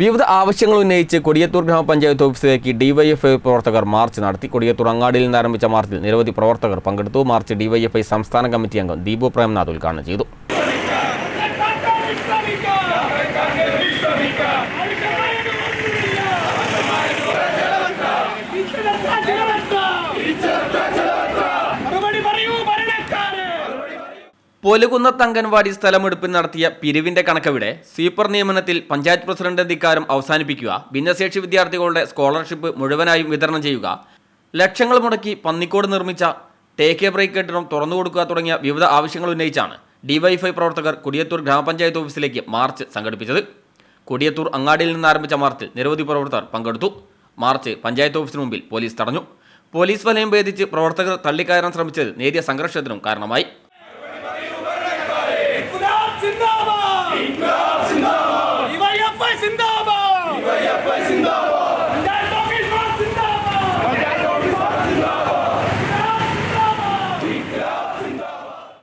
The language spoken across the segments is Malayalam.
വിവിധ ആവശ്യങ്ങൾ ഉന്നയിച്ച് കൊടിയത്തൂർ ഗ്രാമപഞ്ചായത്ത് ഓഫീസിലേക്ക് ഡിവൈഎഫ്ഐ പ്രവർത്തകർ മാർച്ച് നടത്തി. കൊടിയത്തൂർ അങ്ങാടിയിൽ നിന്ന് ആരംഭിച്ച മാർച്ചിൽ നിരവധി പ്രവർത്തകർ പങ്കെടുത്തു. മാർച്ച് ഡിവൈഎഫ്ഐ സംസ്ഥാന കമ്മിറ്റി അംഗം ദീപു പ്രേംനാഥ് ഉദ്ഘാടനം ചെയ്തു. പൊലുകുന്നത്ത് തങ്കൻവാടി സ്ഥലമെടുപ്പിൽ നടത്തിയ പിരിവിന്റെ കണക്കവിടെ സ്വീപ്പർ നിയമനത്തിൽ പഞ്ചായത്ത് പ്രസിഡന്റ് അധികാരം അവസാനിപ്പിക്കുക ഭിന്നശേഷി വിദ്യാർത്ഥികളുടെ സ്കോളർഷിപ്പ് മുഴുവനായും വിതരണം ചെയ്യുക ലക്ഷങ്ങൾ മുടക്കി പന്നിക്കോട് നിർമ്മിച്ച ടേക്ക് എ ബ്രേക്ക് കെട്ടിടം തുറന്നുകൊടുക്കുക തുടങ്ങിയ വിവിധ ആവശ്യങ്ങൾ ഉന്നയിച്ചാണ് ഡിവൈഫൈ പ്രവർത്തകർ കുടിയത്തൂർ ഗ്രാമപഞ്ചായത്ത് ഓഫീസിലേക്ക് മാർച്ച് സംഘടിപ്പിച്ചത്. കുടിയത്തൂർ അങ്ങാടിയിൽ നിന്ന് ആരംഭിച്ച മാർച്ചിൽ നിരവധി പ്രവർത്തകർ പങ്കെടുത്തു. മാർച്ച് പഞ്ചായത്ത് ഓഫീസിന് മുമ്പിൽ പോലീസ് തടഞ്ഞു. പോലീസ് വലയം ഭേദിച്ച് പ്രവർത്തകർ തള്ളിക്കയറാൻ ശ്രമിച്ചത് നേരിയ സംഘർഷത്തിനും കാരണമായി. ഡിവൈഎഫ്ഐ സിന്ദാബാദ് പഞ്ചായത്ത് ഓഫീസ് മാർ സിന്ദാബാദ് പഞ്ചായത്ത് ഓഫീസ് മാർ സിന്ദാബാദ് ഇൻക്ലാബ്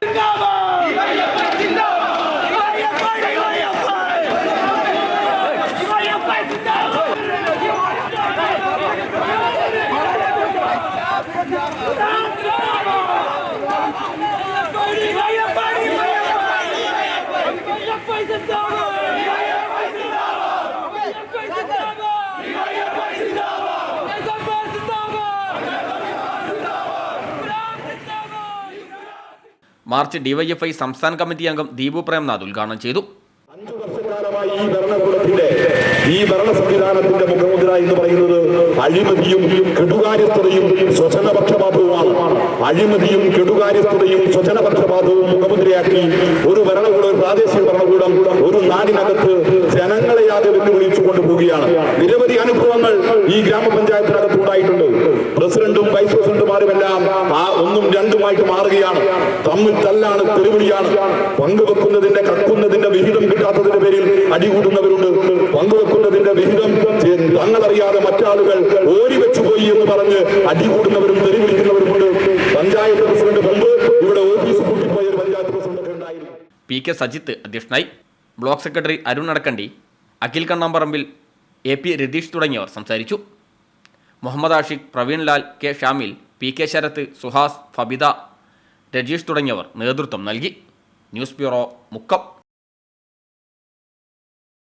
സിന്ദാബാദ് ഡിവൈഎഫ്ഐ സിന്ദാബാദ് DYFI DYFI DYFI march DYFI സംസ്ഥാന കമ്മിറ്റി അംഗം ദീപു പ്രേംനാഥ് ഉദ്ഘാടനം ചെയ്തു. അഞ്ചു വർഷക്കാലമായി ഈ ഭരണകൂടത്തിന്റെ ഈ ഭരണ സംവിധാനത്തിന്റെ മുഖമുദ്ര എന്ന് പറയുന്നത് അഴിമതിയും കെടുകാര്യസ്ഥതയും സ്വജനപക്ഷപാതവുമാണ്. അഴിമതിയും കെടുകാര്യസ്ഥതയും സ്വജനപക്ഷപാതവും മുഖമുദ്രയാക്കി ഒരു ഭരണകൂടം ഒരു പ്രാദേശിക ഭരണകൂടം ഒരു നാടിനകത്ത് ജനങ്ങളെ യാതെ വെല്ലുവിളിച്ചു കൊണ്ടുപോവുകയാണ് നിരവധി അനുഭവങ്ങൾ ഈ ഗ്രാമപഞ്ചായത്തിനകത്ത് ഉണ്ടായിട്ടുണ്ട്. വൈസ് ആ ഒന്നും രണ്ടുമായിട്ട് മാറുകയാണ്. തമ്മിൽ തല്ലാണ് തെരുവിളിയാണ്. പങ്കുവെക്കുന്നതിന്റെ കക്കുന്നതിന്റെ വിഹിതം കിട്ടാത്തതിന്റെ പേരിൽ അടികൂടുന്നവരുണ്ട്. പങ്കുവെക്കുന്നതിന്റെ വിഹിതം തങ്ങളറിയാതെ മറ്റാളുകൾ ഓരി വെച്ചു പോയി എന്ന് പറഞ്ഞ് അടികൂടുന്നവരും തെരുവിളിക്കുന്നവരുമുണ്ട്. പഞ്ചായത്ത് പ്രസിഡന്റ് മുമ്പ് ഇവിടെ ഓഫീസ് പൂട്ടിപ്പോയ ഒരു പഞ്ചായത്ത് പ്രസിഡന്റ് ഉണ്ടായിരുന്നു. പി കെ സജിത്ത് അധ്യക്ഷനായി. Block secretary Arun Adakkandi Akhil Kannamparambil A P Ratheesh തുടങ്ങിയവർ സംസാരിച്ചു. Muhammad Ashiq Praveenlal K Shamil P K Sharath Suhas Fabitha Rajeesh തുടങ്ങിയവർ നേതൃത്വം നൽകി. News bureau Mukkam.